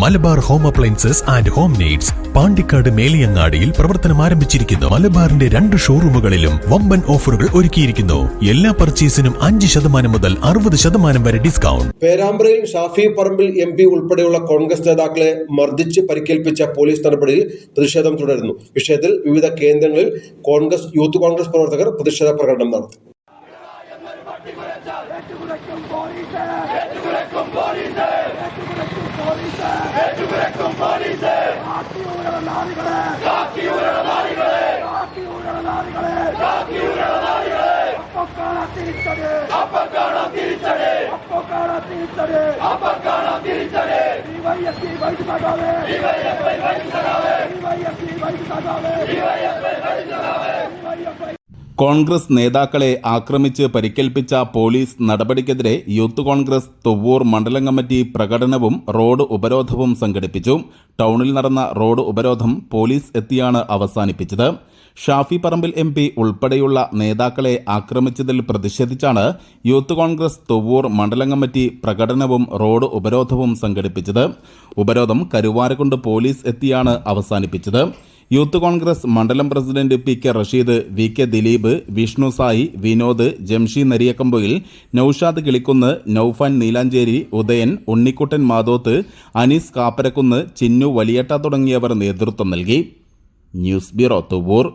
Malabar home appliances and home needs Pandikkad മേലിയങ്ങാടിയിൽ പ്രവർത്തനം ആരംഭിച്ചിരിക്കുന്നു. മലബാറിന്റെ രണ്ട് ഷോറൂമുകളിലും വമ്പൻ ഓഫറുകൾ ഒരുക്കിയിരിക്കുന്നു. എല്ലാ പർച്ചേസിനും അഞ്ച് ശതമാനം മുതൽ അറുപത് ശതമാനം വരെ ഡിസ്കൗണ്ട്. പേരാമ്പ്രയിൽ ഷാഫി പറമ്പിൽ എം പി ഉൾപ്പെടെയുള്ള കോൺഗ്രസ് നേതാക്കളെ മർദ്ദിച്ച് പരിക്കേൽപ്പിച്ച പോലീസ് നടപടിയിൽ പ്രതിഷേധം തുടരുന്നു. വിഷയത്തിൽ വിവിധ കേന്ദ്രങ്ങളിൽ കോൺഗ്രസ് യൂത്ത് കോൺഗ്രസ് പ്രവർത്തകർ പ്രതിഷേധ പ്രകടനം നടത്തി. ഏറ്റുപിഴക്കും പോലീസ് കാക്കി ഊരണനാദികളെ കാക്കി ഊരണനാദികളെ കാക്കി ഊരണനാദികളെ കാക്കി ഊരണനാദികളെ അപ്പൊ കാണാ തിരിച്ചടി അപ്പൊ കാണാ തിരിച്ചടി അപ്പൊ കാണാ തിരിച്ചടി അപ്പൊ കാണാ തിരിച്ചടി ഡിവൈഎസ്പി വൈദ്യുതാകാവേ കോൺഗ്രസ് നേതാക്കളെ ആക്രമിച്ച് പരിക്കേൽപ്പിച്ച പോലീസ് നടപടിക്കെതിരെ യൂത്ത് കോൺഗ്രസ് തൊവ്വൂർ മണ്ഡലം കമ്മിറ്റി പ്രകടനവും റോഡ് ഉപരോധവും സംഘടിപ്പിച്ചു. ടൗണിൽ നടന്ന റോഡ് ഉപരോധം പോലീസ് എത്തിയാണ് അവസാനിപ്പിച്ചത്. ഷാഫി പറമ്പിൽ എം പി ഉൾപ്പെടെയുള്ള നേതാക്കളെ ആക്രമിച്ചതിൽ പ്രതിഷേധിച്ചാണ് യൂത്ത് കോൺഗ്രസ് തൊവ്വൂർ മണ്ഡലം കമ്മിറ്റി പ്രകടനവും റോഡ് ഉപരോധവും സംഘടിപ്പിച്ചത്. ഉപരോധം കരുവാരക്കുണ്ട് പോലീസ് എത്തിയാണ് അവസാനിപ്പിച്ചത്. യൂത്ത് കോൺഗ്രസ് മണ്ഡലം president P K Rasheed V K Dileep Vishnu Sai Vinod Jamshi Nariyakkampoyil Naushad Kilikkunnu Naufan Neelancheri Udayan Unnikkuttan Mathoth Anees Kapparakkunnu Chinnu Valiyatta തുടങ്ങിയവർ നേതൃത്വം നൽകി. News bureau Thuvvur.